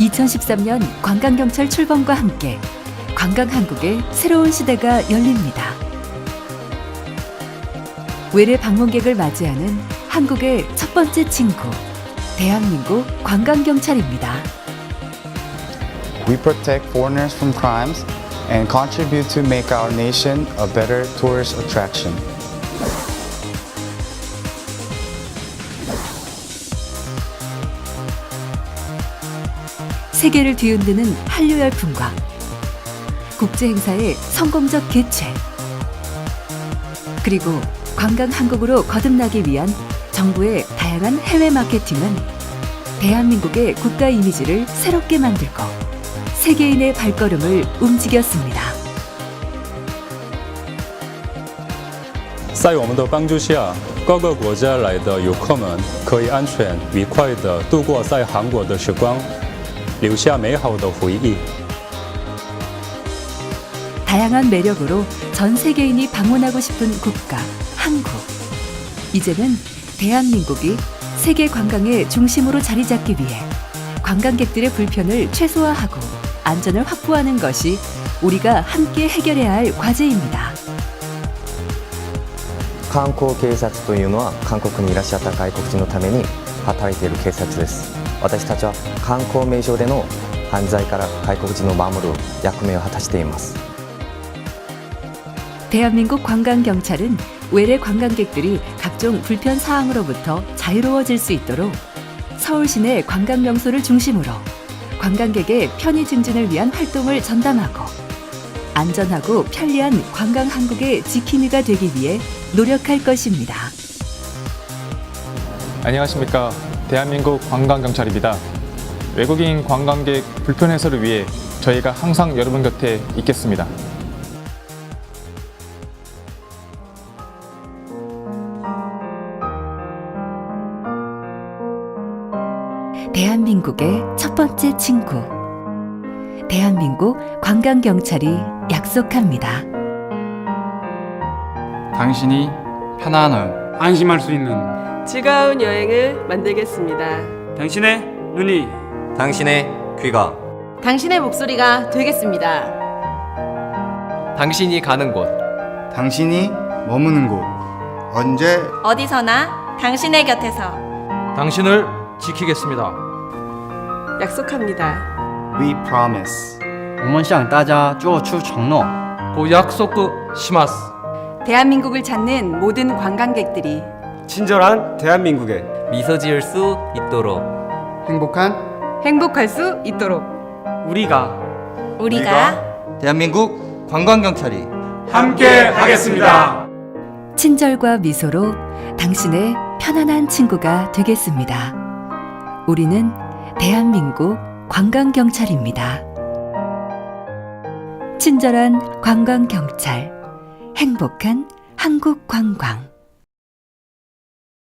2013년 관광경찰 출범과 함께 관광한국의 새로운 시대가 열립니다. 외래 방문객을 맞이하는 한국의 첫 번째 친구, 대한민국 관광경찰입니다. We protect foreigners from crimes and contribute to make our nation a better tourist attraction. 세계를 뒤흔드는 한류 열풍과 국제 행사의 성공적 개최 그리고 관광 한국으로 거듭나기 위한 정부의 다양한 해외 마케팅은 대한민국의 국가 이미지를 새롭게 만들고 세계인의 발걸음을 움직였습니다. 在我们的帮助下，各个国家来的游客们可以安全愉快地度过在韩国的时光， 留下美好的回忆。 다양한 매력으로 전 세계인이 방문하고 싶은 국가 한국. 이제는 대한민국이 세계 관광의 중심으로 자리 잡기 위해 관광객들의 불편을 최소화하고 안전을 확보하는 것이 우리가 함께 해결해야 할 과제입니다. 観光警察というのは韓国にいらっしゃった外国人のために働いている警察です 私たちは観光名所での犯罪から外国人を守る役目を果たしています 대한민국 관광경찰은 외래 관광객들이 각종 불편 사항으로부터 자유로워질 수 있도록 서울 시내 관광 명소를 중심으로 관광객의 편의 증진을 위한 활동을 전담하고 안전하고 편리한 관광 한국의 지킴이가 되기 위해 노력할 것입니다. 안녕하십니까. 대한민국 관광경찰입니다. 외국인 관광객 불편 해소를 위해 저희가 항상 여러분 곁에 있겠습니다. 대한민국의 첫 번째 친구. 대한민국 관광경찰이 약속합니다. 당신이 편안한 안심할 수 있는 즐거운 여행을 만들겠습니다. 당신의 눈이 당신의 귀가 당신의 목소리가 되겠습니다. 당신이 가는 곳 당신이 머무는 곳 언제 어디서나 당신의 곁에서 당신을 지키겠습니다. 약속합니다. We promise 我们向大家做出承诺 고약속 시마스 대한민국을 찾는 모든 관광객들이 친절한 대한민국의 미소 지을 수 있도록 행복한 행복할 수 있도록 우리가 우리가 대한민국 관광경찰이 함께 하겠습니다. 친절과 미소로 당신의 편안한 친구가 되겠습니다. 우리는 대한민국 관광경찰입니다. 친절한 관광경찰, 행복한 한국 관광.